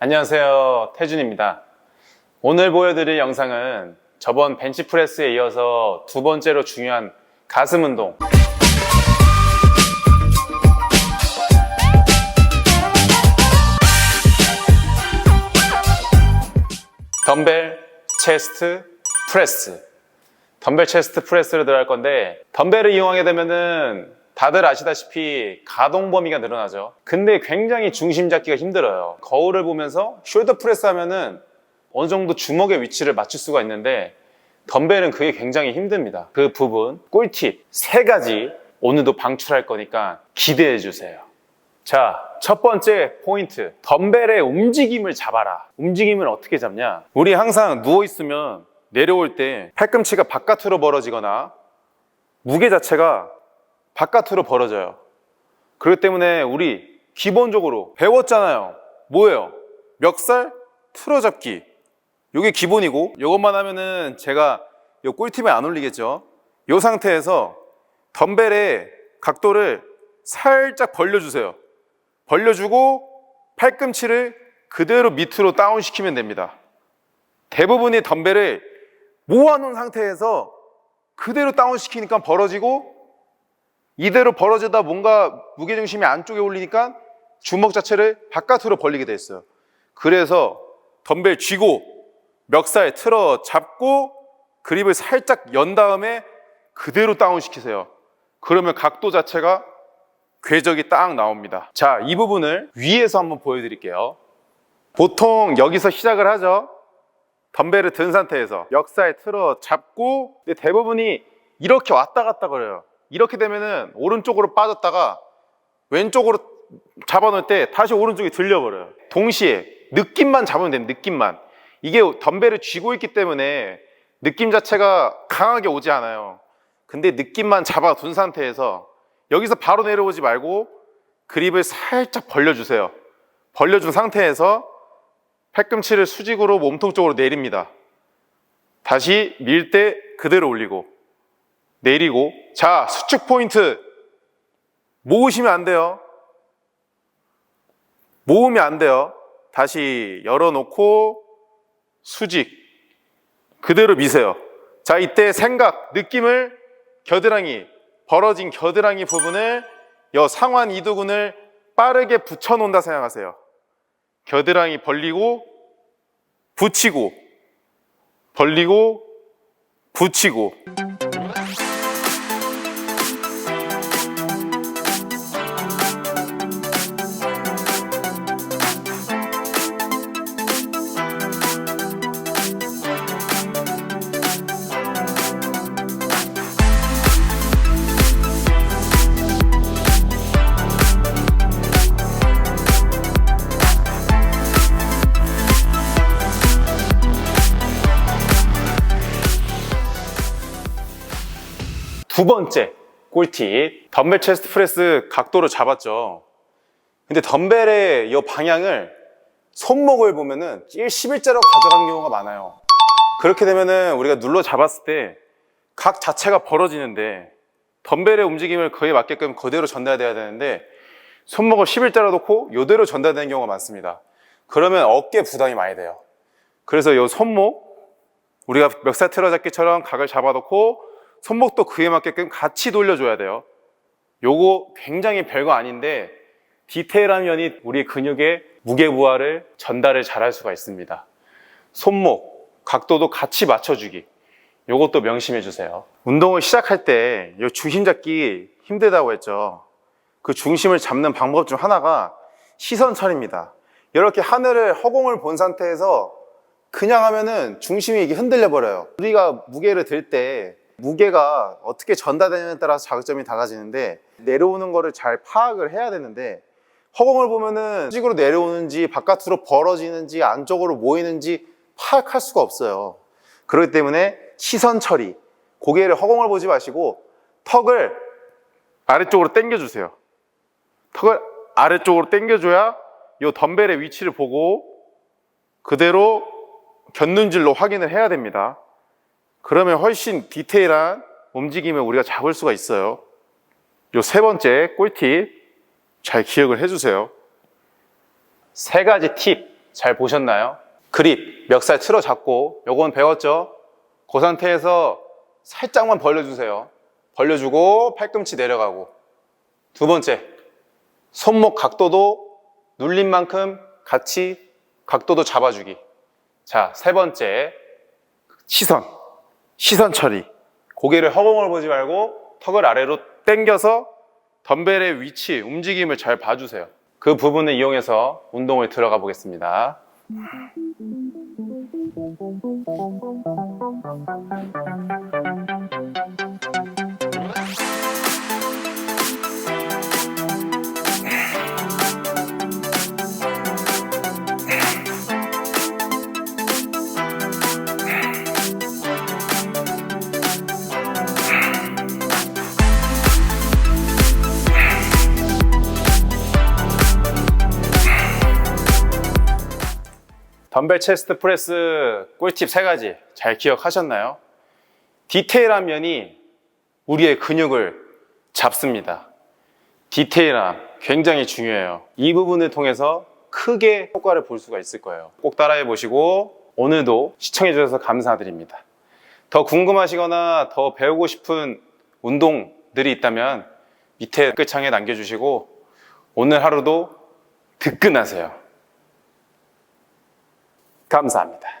안녕하세요. 태준입니다. 오늘 보여드릴 영상은 저번 벤치프레스에 이어서 두 번째로 중요한 가슴 운동. 덤벨, 체스트, 프레스. 덤벨 체스트 프레스를 들어갈 건데 덤벨을 이용하게 되면은 다들 아시다시피 가동 범위가 늘어나죠. 근데 굉장히 중심 잡기가 힘들어요. 거울을 보면서 숄더 프레스 하면은 어느 정도 주먹의 위치를 맞출 수가 있는데 덤벨은 그게 굉장히 힘듭니다. 그 부분 꿀팁 세 가지 오늘도 방출할 거니까 기대해 주세요. 자, 첫 번째 포인트. 덤벨의 움직임을 잡아라. 움직임을 어떻게 잡냐? 우리 항상 누워 있으면 내려올 때 팔꿈치가 바깥으로 벌어지거나 무게 자체가 바깥으로 벌어져요. 그렇기 때문에 우리 기본적으로 배웠잖아요. 뭐예요? 멱살 틀어잡기. 이게 기본이고 이것만 하면은 제가 이 꿀팁에 안 올리겠죠. 이 상태에서 덤벨의 각도를 살짝 벌려주세요. 벌려주고 팔꿈치를 그대로 밑으로 다운시키면 됩니다. 대부분의 덤벨을 모아놓은 상태에서 그대로 다운시키니까 벌어지고 이대로 벌어지다 뭔가 무게중심이 안쪽에 올리니까 주먹 자체를 바깥으로 벌리게 돼 있어요. 그래서 덤벨 쥐고 멱살 틀어 잡고 그립을 살짝 연 다음에 그대로 다운 시키세요. 그러면 각도 자체가 궤적이 딱 나옵니다. 자, 이 부분을 위에서 한번 보여드릴게요. 보통 여기서 시작을 하죠. 덤벨을 든 상태에서 역사에 틀어 잡고 대부분이 이렇게 왔다 갔다 그래요. 이렇게 되면은 오른쪽으로 빠졌다가 왼쪽으로 잡아놓을 때 다시 오른쪽이 들려버려요. 동시에 느낌만 잡으면 돼요. 느낌만. 이게 덤벨을 쥐고 있기 때문에 느낌 자체가 강하게 오지 않아요. 근데 느낌만 잡아둔 상태에서 여기서 바로 내려오지 말고 그립을 살짝 벌려주세요. 벌려준 상태에서 팔꿈치를 수직으로 몸통 쪽으로 내립니다. 다시 밀 때 그대로 올리고 내리고 자 수축 포인트 모으시면 안 돼요. 모으면 안 돼요. 다시 열어놓고 수직 그대로 미세요. 자 이때 생각 느낌을 겨드랑이 벌어진 겨드랑이 부분을 여 상완 이두근을 빠르게 붙여놓는다 생각하세요. 겨드랑이 벌리고 붙이고 벌리고 붙이고 두 번째 꿀팁 덤벨 체스트 프레스 각도를 잡았죠. 근데 덤벨의 이 방향을 손목을 보면은 11자로 가져가는 경우가 많아요. 그렇게 되면은 우리가 눌러 잡았을 때 각 자체가 벌어지는데 덤벨의 움직임을 그에 맞게끔 그대로 전달돼야 되는데 손목을 11자로 놓고 이대로 전달되는 경우가 많습니다. 그러면 어깨 부담이 많이 돼요. 그래서 이 손목 우리가 멱살 틀어잡기처럼 각을 잡아놓고 손목도 그에 맞게끔 같이 돌려줘야 돼요. 요거 굉장히 별거 아닌데 디테일한 면이 우리 근육의 무게 부하를 전달을 잘할 수가 있습니다. 손목, 각도도 같이 맞춰주기. 요것도 명심해 주세요. 운동을 시작할 때 요 중심 잡기 힘들다고 했죠. 그 중심을 잡는 방법 중 하나가 시선 처리입니다. 이렇게 하늘을 허공을 본 상태에서 그냥 하면은 중심이 이게 흔들려 버려요. 우리가 무게를 들 때 무게가 어떻게 전달되느냐에 따라서 자극점이 달라지는데 내려오는 거를 잘 파악을 해야 되는데 허공을 보면은 수직으로 내려오는지 바깥으로 벌어지는지 안쪽으로 모이는지 파악할 수가 없어요. 그렇기 때문에 시선 처리, 고개를 허공을 보지 마시고 턱을 아래쪽으로 당겨주세요. 턱을 아래쪽으로 당겨줘야 이 덤벨의 위치를 보고 그대로 곁눈질로 확인을 해야 됩니다. 그러면 훨씬 디테일한 움직임을 우리가 잡을 수가 있어요. 요 세 번째 꿀팁 잘 기억을 해주세요. 세 가지 팁 잘 보셨나요? 그립, 멱살 틀어 잡고 요건 배웠죠? 그 상태에서 살짝만 벌려주세요. 벌려주고 팔꿈치 내려가고 두 번째 손목 각도도 눌린 만큼 같이 각도도 잡아주기. 자, 세 번째 시선. 시선 처리. 고개를 허공을 보지 말고 턱을 아래로 당겨서 덤벨의 위치, 움직임을 잘 봐주세요. 그 부분을 이용해서 운동을 들어가 보겠습니다. 덤벨 체스트 프레스 꿀팁 세 가지 잘 기억하셨나요? 디테일한 면이 우리의 근육을 잡습니다. 디테일함 굉장히 중요해요. 이 부분을 통해서 크게 효과를 볼 수가 있을 거예요. 꼭 따라해 보시고 오늘도 시청해 주셔서 감사드립니다. 더 궁금하시거나 더 배우고 싶은 운동들이 있다면 밑에 댓글창에 남겨주시고 오늘 하루도 득근하세요. 감사합니다.